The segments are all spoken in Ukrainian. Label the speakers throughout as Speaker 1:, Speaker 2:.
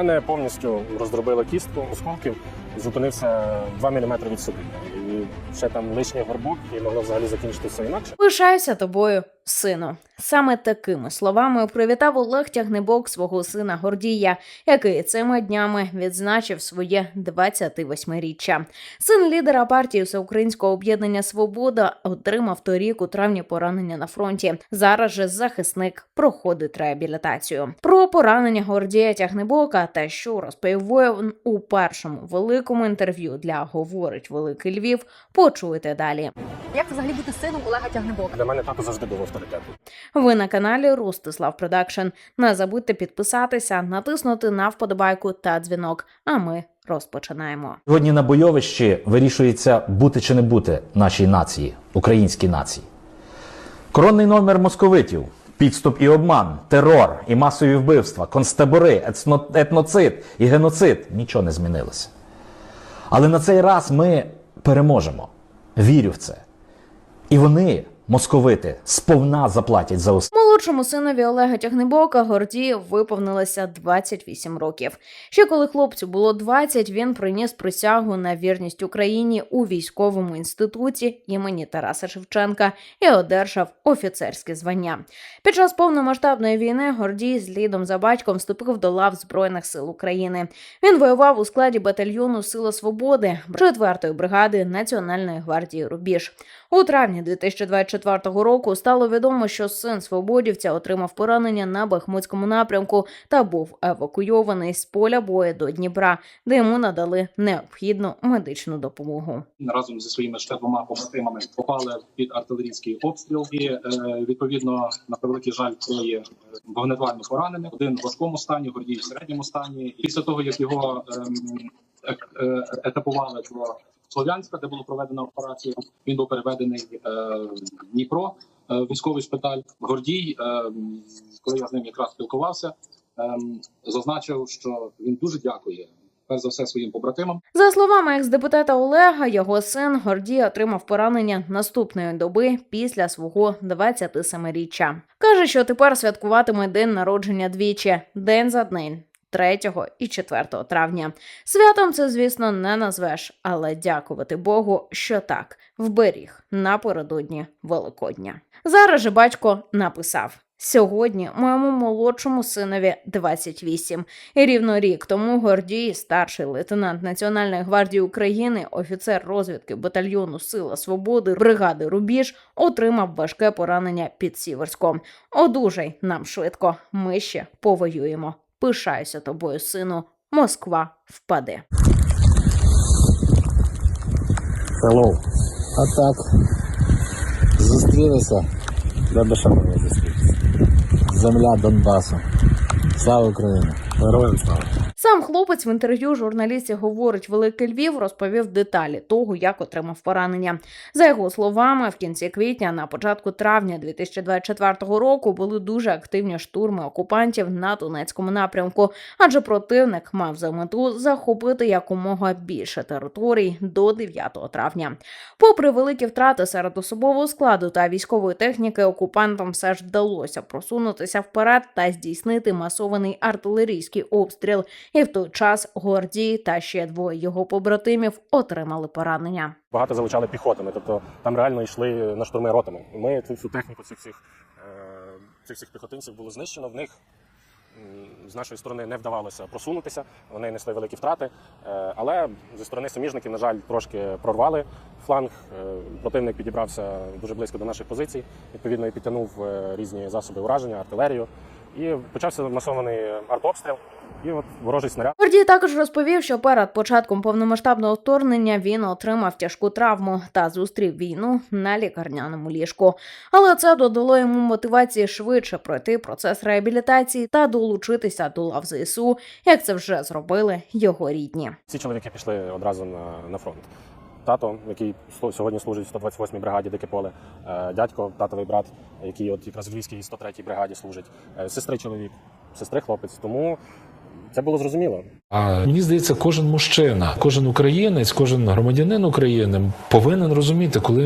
Speaker 1: Мене повністю роздробило кістку осколків, зупинився 2 мм від собі. І ще там лишній горбок, і могло взагалі закінчитися інакше.
Speaker 2: Лишаюся тобою, сину. Саме такими словами привітав Олег Тягнебок свого сина Гордія, який цими днями відзначив своє 28-річчя. Син лідера партії Всеукраїнського об'єднання Свобода отримав торік у травні поранення на фронті. Зараз же захисник проходить реабілітацію. Про поранення Гордія Тягнебока та що розповів воїн у першому великому інтерв'ю для говорить Великий Львів. Почуєте далі.
Speaker 3: Як взагалі бути сином Олега Тягнебока?
Speaker 1: Для мене тато завжди був авторитетом.
Speaker 2: Ви на каналі Ростислав Продакшн. Не забудьте підписатися, натиснути на вподобайку та дзвінок. А ми розпочинаємо.
Speaker 4: Сьогодні на бойовищі вирішується бути чи не бути нашій нації, українській нації. Коронний номер московитів, підступ і обман, терор і масові вбивства, концтабори, ецно- етноцид і геноцид нічого не змінилося. Але на цей раз ми переможемо. Вірю в це. І вони, московити, сповна заплатять за усе.
Speaker 2: Молодшому синові Олега Тягнебока Гордію виповнилося 28 років. Ще коли хлопцю було 20, він приніс присягу на вірність Україні у військовому інституті імені Тараса Шевченка і одержав офіцерське звання. Під час повномасштабної війни Гордій з лідом за батьком вступив до лав Збройних сил України. Він воював у складі батальйону Сила Свободи 4-ї бригади Національної гвардії Рубіж. У травні 2024 року стало відомо, що син свободівця отримав поранення на Бахмутському напрямку та був евакуйований з поля бою до Дніпра, де йому надали необхідну медичну допомогу.
Speaker 5: разом зі своїми двома побратимами попали під артилерійський обстріл. І е, відповідно на превеликий жаль троє е, вогнепально поранених. Один в важкому стані, гордій в середньому стані. Після того як його ем, е, етапували до Слов'янська, де було проведено операцію, він був переведений е, в Дніпро, е, військовий шпиталь. Гордій, е, коли я з ним якраз спілкувався, зазначив, що він дуже дякує перш за все своїм побратимам.
Speaker 2: За словами екс-депутата Олега, його син Гордій отримав поранення наступної доби після свого 27-річчя. Каже, що тепер святкуватиме день народження двічі, день за день. 3 і 4 травня. Святом це, звісно, не назвеш, але дякувати Богу, що так вберіг напередодні Великодня. Зараз же батько написав: сьогодні моєму молодшому синові 28. І рівно рік тому Гордій, старший лейтенант Національної гвардії України, офіцер розвідки батальйону Сила Свободи бригади Рубіж, отримав важке поранення під Сіверськом. Одужай нам швидко. Ми ще повоюємо. Пишаюся тобою, сину. Москва впаде.
Speaker 6: Hello. А так. Зустрілися. Би ще могли зустрітися? Земля Донбасу. Слава Україні! Героям слава!
Speaker 2: Сам хлопець в інтерв'ю журналістів говорить Великий Львів розповів деталі того, як отримав поранення. За його словами, в кінці квітня, на початку травня 2024 року були дуже активні штурми окупантів на Донецькому напрямку, адже противник мав за мету захопити якомога більше територій до 9 травня. Попри великі втрати серед особового складу та військової техніки, окупантам все ж вдалося просунутися вперед та здійснити масований артилерійський обстріл. І в той час Гордій та ще двоє його побратимів отримали поранення.
Speaker 1: Багато залучали піхотами, тобто там реально йшли на штурми ротами. Ми цю техніку цих всіх, е, цих всіх піхотинців було знищено. В них з нашої сторони не вдавалося просунутися, вони несли великі втрати. Е, Але зі сторони суміжників, на жаль, трошки прорвали фланг. Е, Противник підібрався дуже близько до наших позицій, відповідно, і підтягнув різні засоби ураження, артилерію. І почався масований артобстріл, і от ворожий снаряд.
Speaker 2: Гордій також розповів, що перед початком повномасштабного вторгнення він отримав тяжку травму та зустрів війну на лікарняному ліжку. Але це додало йому мотивації швидше пройти процес реабілітації та долучитися до лав ЗСУ, як це вже зробили його рідні.
Speaker 1: Ці чоловіки пішли одразу на, на фронт. Тато, який сьогодні служить в 128-й бригаді Дике поле, е, дядько, татовий брат, який от якраз в Львівській 103-й бригаді служить, е, сестри чоловік, сестри хлопець. Тому Це було зрозуміло.
Speaker 7: А мені здається, кожен мужчина, кожен українець, кожен громадянин України повинен розуміти, коли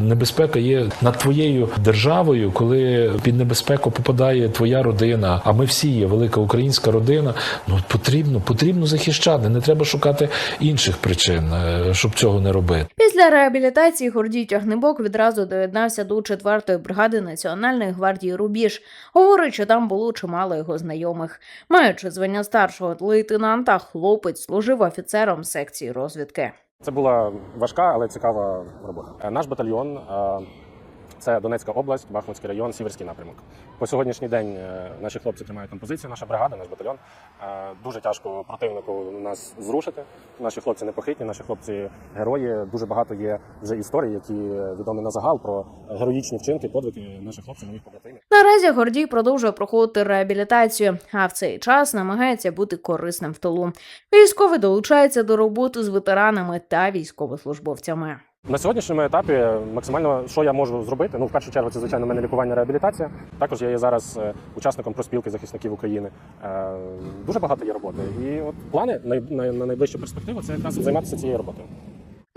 Speaker 7: небезпека є над твоєю державою, коли під небезпеку попадає твоя родина. А ми всі є велика українська родина. Ну потрібно, потрібно захищати. Не треба шукати інших причин, е, щоб цього не робити.
Speaker 2: Після реабілітації Гордій Тягнебок відразу доєднався до 4-ї бригади Національної гвардії Рубіж. Говорить, що там було чимало його знайомих. Маючи звання старшого лейтенанта, хлопець служив офіцером секції розвідки.
Speaker 1: Це була важка, але цікава робота. Е, Наш батальйон е, це Донецька область, Бахмутський район, Сіверський напрямок. По сьогоднішній день е, наші хлопці тримають там позиції, наша бригада, наш батальйон. Е, Дуже тяжко противнику нас зрушити. Наші хлопці непохитні, наші хлопці герої. Дуже багато є вже історій, які відомі на загал про героїчні вчинки, подвиги наших хлопців, моїх побратимів.
Speaker 2: Наразі Гордій продовжує проходити реабілітацію, а в цей час намагається бути корисним в тилу. Військовий долучається до роботи з ветеранами та військовослужбовцями.
Speaker 1: На сьогоднішньому етапі максимально що я можу зробити. Ну, в першу чергу, це звичайно мене лікування, реабілітація. Також я є зараз е, учасником проспілки захисників України. Е, Дуже багато є роботи. І от плани на найближчу перспективу це якраз займатися цією роботою.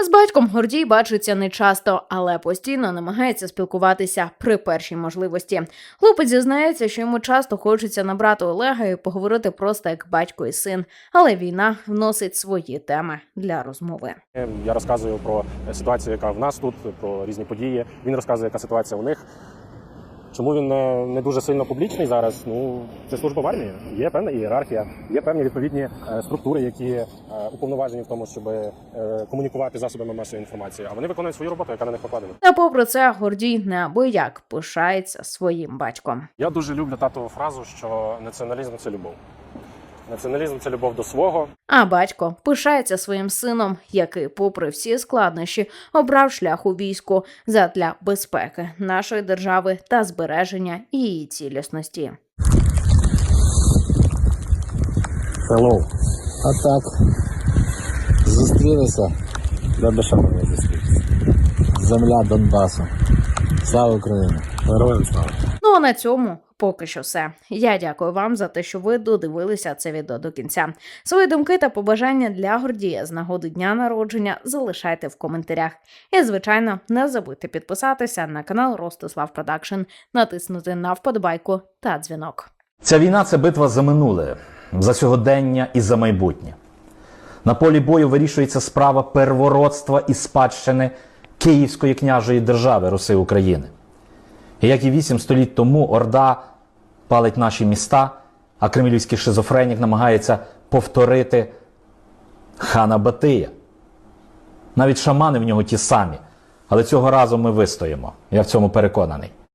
Speaker 2: З батьком Гордій бачиться не часто, але постійно намагається спілкуватися при першій можливості. Хлопець зізнається, що йому часто хочеться набрати Олега і поговорити просто як батько і син, але війна вносить свої теми для розмови.
Speaker 1: Я розказую про ситуацію, яка в нас тут, про різні події. Він розказує, яка ситуація у них. Чому він не, не дуже сильно публічний зараз? Ну, це служба в армії. Є певна ієрархія, є певні відповідні е, структури, які е, уповноважені в тому, щоб е, комунікувати засобами масової інформації. А вони виконують свою роботу, яка на них покладена.
Speaker 2: Та попри це, Гордій неабияк пишається своїм батьком.
Speaker 1: Я дуже люблю татову фразу, що націоналізм це любов. Націоналізм це любов до свого.
Speaker 2: А батько пишається своїм сином, який, попри всі складнощі, обрав шлях у війську задля безпеки нашої держави та збереження її цілісності.
Speaker 6: Hello. А так. Зустрілися. Де би ще могли зустрітися? Земля Донбасу. Слава Україні! Героям слава!
Speaker 2: Ну а на цьому поки що все. Я дякую вам за те, що ви додивилися це відео до кінця. Свої думки та побажання для Гордія з нагоди дня народження залишайте в коментарях. І, звичайно, не забудьте підписатися на канал Ростислав Продакшн, натиснути на вподобайку та дзвінок.
Speaker 4: Ця війна це битва за минуле, за сьогодення і за майбутнє. На полі бою вирішується справа первородства і спадщини Київської княжої держави Руси України. І як і вісім століть тому Орда палить наші міста, а кремлівський шизофренік намагається повторити хана Батия. Навіть шамани в нього ті самі. Але цього разу ми вистоїмо. Я в цьому переконаний.